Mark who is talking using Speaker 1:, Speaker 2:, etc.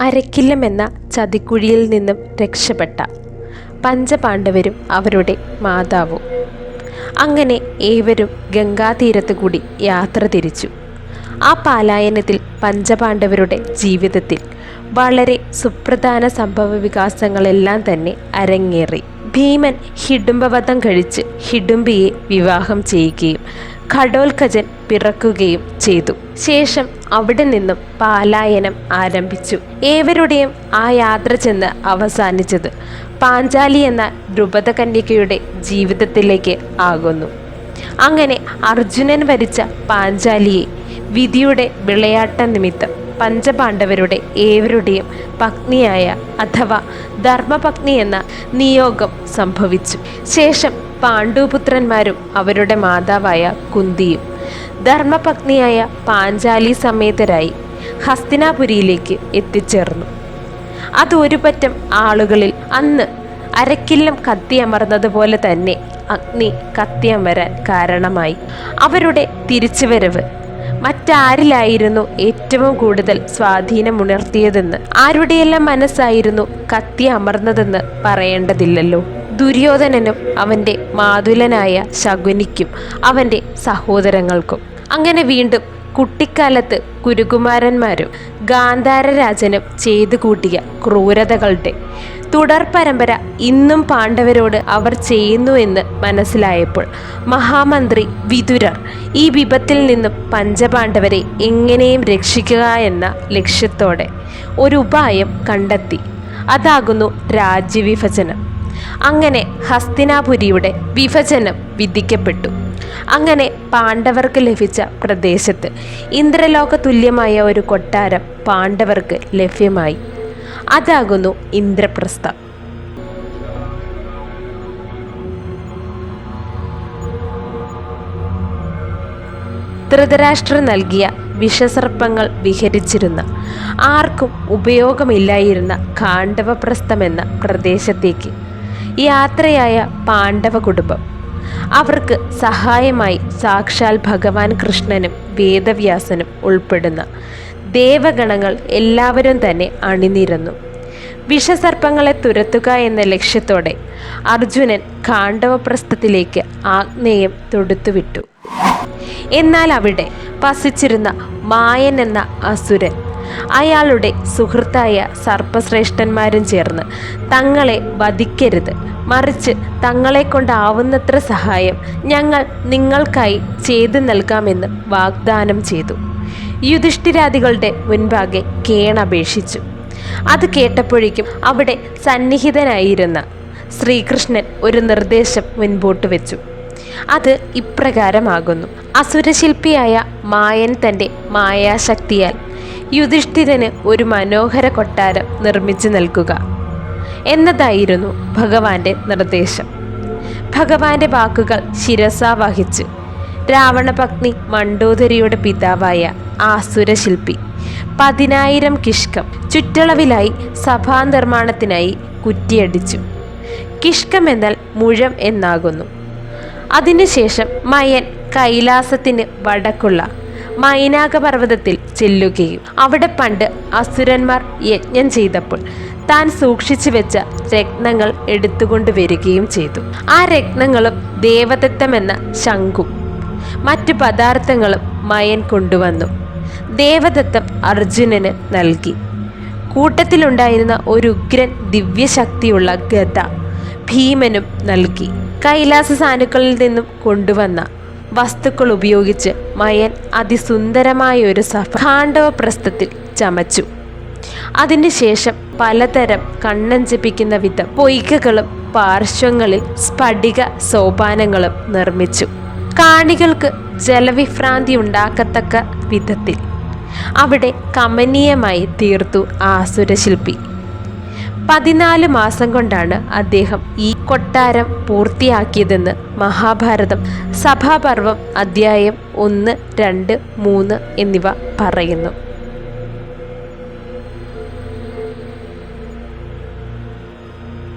Speaker 1: അരക്കില്ലം എന്ന ചതിക്കുഴിയിൽ നിന്നും രക്ഷപ്പെട്ട പഞ്ചപാണ്ഡവരും അവരുടെ മാതാവും. അങ്ങനെ ഏവരും ഗംഗാതീരത്ത് കൂടി യാത്ര തിരിച്ചു. ആ പാലായനത്തിൽ പഞ്ചപാണ്ഡവരുടെ ജീവിതത്തിൽ വളരെ സുപ്രധാന സംഭവ വികാസങ്ങളെല്ലാം തന്നെ അരങ്ങേറി. ഭീമൻ ഹിഡുംബവധം കഴിച്ച് ഹിഡുംബിയെ വിവാഹം ചെയ്യുകയും ഘടോൽഖജൻ പിറക്കുകയും ചെയ്തു. ശേഷം അവിടെ നിന്നും പാലായനം ആരംഭിച്ചു. ഏവരുടെയും ആ യാത്ര ചെന്ന് അവസാനിച്ചത് പാഞ്ചാലി എന്ന ദ്രുപദ കന്യകയുടെ ജീവിതത്തിലേക്ക് ആകുന്നു. അങ്ങനെ അർജുനൻ വരിച്ച പാഞ്ചാലിയെ വിധിയുടെ വിളയാട്ട നിമിത്തം പഞ്ചപാണ്ഡവരുടെ ഏവരുടെയും പത്നിയായ അഥവാ ധർമ്മപത്നി എന്ന നിയോഗം സംഭവിച്ചു. ശേഷം പാണ്ഡുപുത്രന്മാരും അവരുടെ മാതാവായ കുന്തിയും. ധർമ്മപത്നിയായ പാഞ്ചാലി സമേതരായി ഹസ്തിനാപുരിയിലേക്ക് എത്തിച്ചേർന്നു. അത് ഒരുപറ്റം ആളുകളിൽ അന്ന് അരക്കില്ലം കത്തിയമർന്നതുപോലെ തന്നെ അഗ്നി കത്തിയമരാൻ കാരണമായി. അവരുടെ തിരിച്ചുവരവ് മറ്റാരിലായിരുന്നു ഏറ്റവും കൂടുതൽ സ്വാധീനമുണർത്തിയതെന്ന് ആരുടെയെല്ലാം മനസ്സായിരുന്നു കത്തി അമർന്നതെന്ന് പറയേണ്ടതില്ലല്ലോ. ദുര്യോധനനും അവന്റെ മാതുലനായ ശകുനിക്കും അവന്റെ സഹോദരങ്ങൾക്കും. അങ്ങനെ വീണ്ടും കുട്ടിക്കാലത്ത് കുരുകുമാരന്മാരും ഗാന്ധാരരാജനും ചെയ്തു കൂട്ടിയ ക്രൂരതകളുടെ തുടർ പരമ്പര ഇന്നും പാണ്ഡവരോട് അവർ ചെയ്യുന്നു എന്ന് മനസ്സിലായപ്പോൾ മഹാമന്ത്രി വിതുരർ ഈ വിപത്തിൽ നിന്നും പഞ്ചപാണ്ഡവരെ എങ്ങനെയും രക്ഷിക്കുക എന്ന ലക്ഷ്യത്തോടെ ഒരു ഉപായം കണ്ടെത്തി. അതാകുന്നു രാജ്യവിഭജനം. അങ്ങനെ ഹസ്തിനാപുരിയുടെ വിഭജനം വിധിക്കപ്പെട്ടു. അങ്ങനെ പാണ്ഡവർക്ക് ലഭിച്ച പ്രദേശത്ത് ഇന്ദ്രലോക തുല്യമായ ഒരു കൊട്ടാരം പാണ്ഡവർക്ക് ലഭ്യമായി. അതാകുന്നു ഇന്ദ്രപ്രസ്ഥ. ധൃതരാഷ്ട്ര നൽകിയ വിഷസർപ്പങ്ങൾ വിഹരിച്ചിരുന്ന ആർക്കും ഉപയോഗമില്ലായിരുന്ന കാണ്ഡവപ്രസ്ഥമെന്ന പ്രദേശത്തേക്ക് യാത്രയായ പാണ്ഡവ കുടുംബം അവർക്ക് സഹായമായി സാക്ഷാൽ ഭഗവാൻ കൃഷ്ണനും വേദവ്യാസനും ഉൾപ്പെടുന്ന ദേവഗണങ്ങൾ എല്ലാവരും തന്നെ അണിനിരന്നു. വിഷസർപ്പങ്ങളെ തുരത്തുക എന്ന ലക്ഷ്യത്തോടെ അർജുനൻ കാണ്ഡവപ്രസ്ഥത്തിലേക്ക് ആഗ്നേയം തൊടുത്തുവിട്ടു. എന്നാൽ അവിടെ വസിച്ചിരുന്ന മായൻ എന്ന അസുരൻ അയാളുടെ സുഹൃത്തായ സർപ്പശ്രേഷ്ഠന്മാരും ചേർന്ന് തങ്ങളെ വധിക്കരുത്. മറിച്ച് തങ്ങളെ കൊണ്ടാവുന്നത്ര സഹായം ഞങ്ങൾ നിങ്ങൾക്കായി ചെയ്തു നൽകാമെന്ന് വാഗ്ദാനം ചെയ്തു. യുധിഷ്ഠിരാദികളുടെ മുൻപാകെ കേണപേക്ഷിച്ചു അത് കേട്ടപ്പോഴേക്കും അവിടെ സന്നിഹിതനായിരുന്ന ശ്രീകൃഷ്ണൻ ഒരു നിർദ്ദേശം മുൻപോട്ട് വെച്ചു. അത് ഇപ്രകാരമാകുന്നു. അസുരശില്പിയായ മായൻ തന്റെ മായാശക്തിയാൽ യുധിഷ്ഠിരന് ഒരു മനോഹര കൊട്ടാരം നിർമ്മിച്ചു നൽകുക എന്നതായിരുന്നു ഭഗവാന്റെ നിർദ്ദേശം. ഭഗവാന്റെ വാക്കുകൾ ശിരസ വഹിച്ചു രാവണപത്നി മണ്ഡോദരിയുടെ പിതാവായ ആസുരശില്പി പതിനായിരം കിഷ്കം ചുറ്റളവിലായി സഭാ നിർമ്മാണത്തിനായി കുറ്റിയടിച്ചു. കിഷ്കം എന്നാൽ മുഴം എന്നാകുന്നു. അതിനുശേഷം മയൻ കൈലാസത്തിന് വടക്കുള്ള മൈനാകപർവതത്തിൽ ചെല്ലുകയും അവിടെ പണ്ട് അസുരന്മാർ യജ്ഞം ചെയ്തപ്പോൾ താൻ സൂക്ഷിച്ചു വെച്ച രത്നങ്ങൾ എടുത്തുകൊണ്ട് വരികയും ചെയ്തു. ആ രത്നങ്ങളും ദേവദത്തമെന്ന ശംഖും മറ്റു പദാർത്ഥങ്ങളും മയൻ കൊണ്ടുവന്നു. ദേവദത്തം അർജുനന് നൽകി. കൂട്ടത്തിലുണ്ടായിരുന്ന ഒരു ഉഗ്രൻ ദിവ്യശക്തിയുള്ള ഗത ഭീമനും നൽകി. കൈലാസ സാനുക്കളിൽ നിന്നും കൊണ്ടുവന്ന വസ്തുക്കൾ ഉപയോഗിച്ച് മയൻ അതിസുന്ദരമായ ഒരു സഭാണ്ഡവ പ്രസ്ഥത്തിൽ ചമച്ചു അതിനുശേഷം പലതരം കണ്ണഞ്ചിപ്പിക്കുന്ന വിധം പൊയ്കകളും പാർശ്വങ്ങളിൽ സ്ഫടിക സോപാനങ്ങളും നിർമ്മിച്ചു. കാണികൾക്ക് ജലവിഭ്രാന്തി ഉണ്ടാക്കത്തക്ക വിധത്തിൽ. അവിടെ കമനീയമായി തീർത്തു ആസുരശില്പി. പതിനാല് മാസം കൊണ്ടാണ് അദ്ദേഹം ഈ കൊട്ടാരം പൂർത്തിയാക്കിയതെന്ന് മഹാഭാരതം സഭാപർവം അധ്യായം ഒന്ന് രണ്ട് മൂന്ന് എന്നിവ പറയുന്നു.